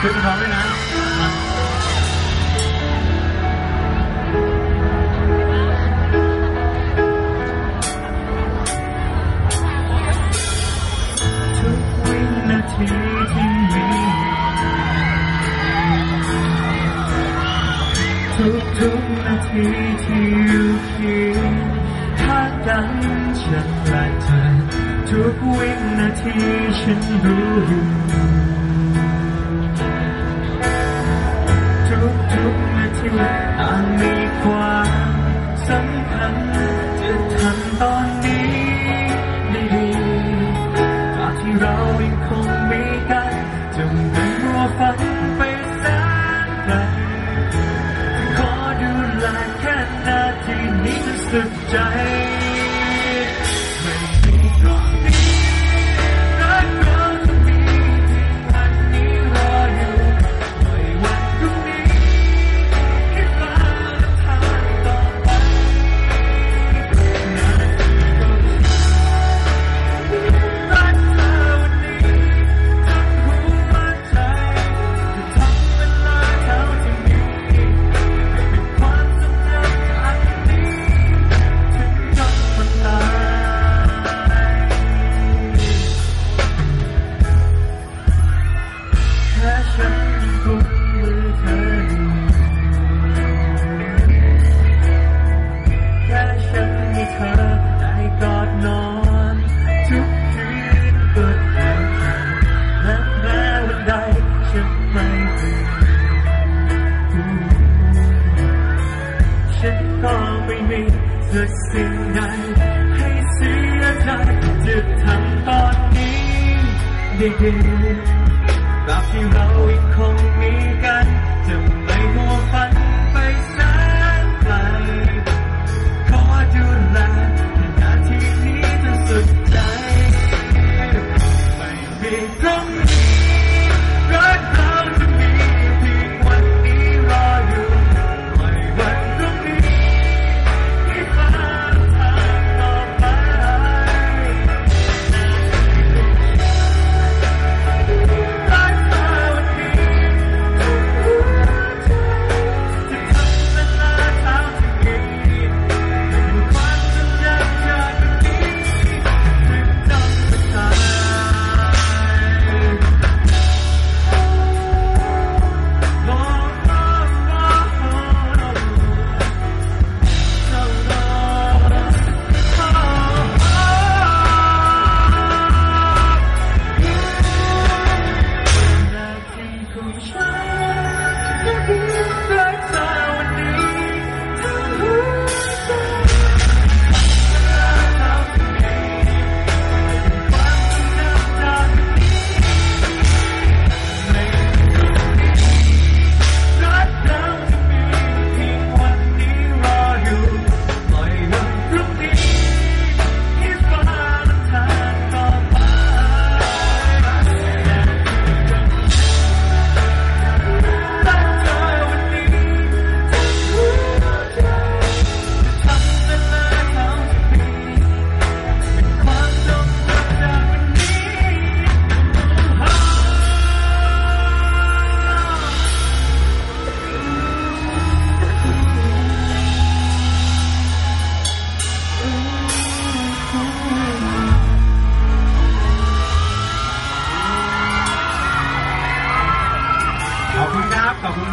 ชุดพร้อมด้วยนะทุกวินาทีที่มีทุกทุกนาทีที่อยู่เคียงข้างกันฉันรักเธอทุกวินาทีฉันรู้อยู่ ต่างมีความสำคัญจะทำตอนนี้ได้ดีตราบที่เรายังคงมีกันจะไม่มัวฝันไปแสนไกลขอดูแลแค่นาทีนี้จนสุดใจ ก็ไม่มีเธอสิ่งใดให้เสียใจจะทำตอนนี้ได้ดีตราบที่เราอีกคงมีกันจะ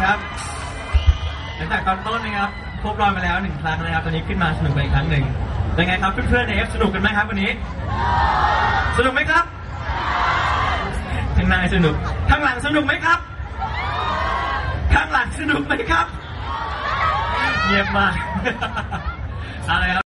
ครับหลังจากตอนต้นนะครับครบรอยมาแล้วหนึ่งครั้งนะครับ ตอนนี้ขึ้นมาสนุกไปอีกครั้งหนึ่งเป็นไงครับเพื่อนๆในเอฟสนุกกันไหมครับวันนี้ สนุกไหมครับข้างหน้าสนุกข้างหลังสนุกไหมครับข้างหลังสนุกไหมครับเงียบมากอะไรครับ